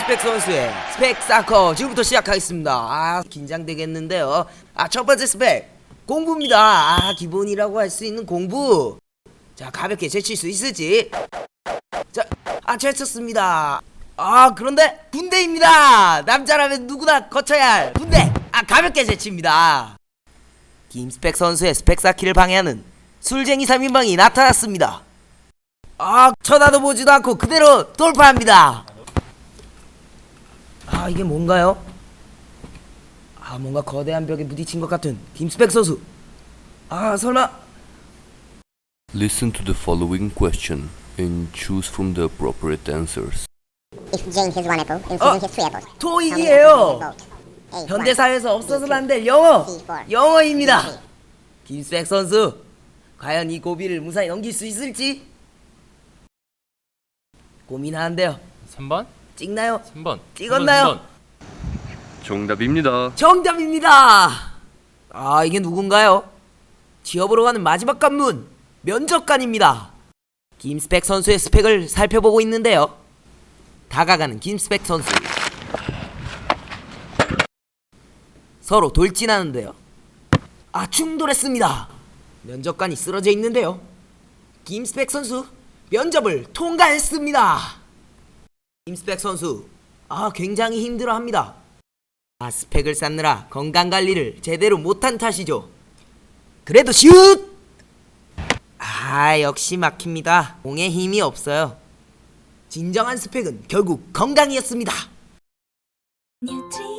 스펙 선수의 스펙 사커 지금부터 시작하겠습니다. 아 긴장되겠는데요. 아 첫 번째 스펙 공부입니다. 아 기본이라고 할 수 있는 공부. 자 가볍게 제칠 수 있을지. 자아 제쳤습니다. 아 그런데 군대입니다. 남자라면 누구나 거쳐야 할 군대. 아 가볍게 제칩니다. 김스펙 선수의 스펙 쌓기를 방해하는 술쟁이 3인방이 나타났습니다. 아 쳐다도 보지도 않고 그대로 돌파합니다. 아 이게 뭔가요? 아 뭔가 거대한 벽에 부딪힌 것 같은 김스펙 선수. 아 설마 Listen to the following question and choose from the appropriate answers. If Jane has one apple and 어 Susan has two apples, 토익이에요. 현대사회에서 없어서는 안 될 영어 영어입니다. 김스펙 선수 과연 이 고비를 무사히 넘길 수 있을지 고민하는데요. 3번? 찍나요? 3번. 찍었나요? 정답입니다. 정답입니다. 아 이게 누군가요? 취업으로 가는 마지막 관문 면접관입니다. 김스펙 선수의 스펙을 살펴보고 있는데요. 다가가는 김스펙 선수. 서로 돌진하는데요. 아 충돌했습니다. 면접관이 쓰러져 있는데요. 김스펙 선수 면접을 통과했습니다. 김스펙 선수 아 굉장히 힘들어 합니다. 아 스펙을 쌓느라 건강 관리를 제대로 못한 탓이죠. 그래도 슛! 아 역시 막힙니다. 공에 힘이 없어요. 진정한 스펙은 결국 건강이었습니다. 뉴트리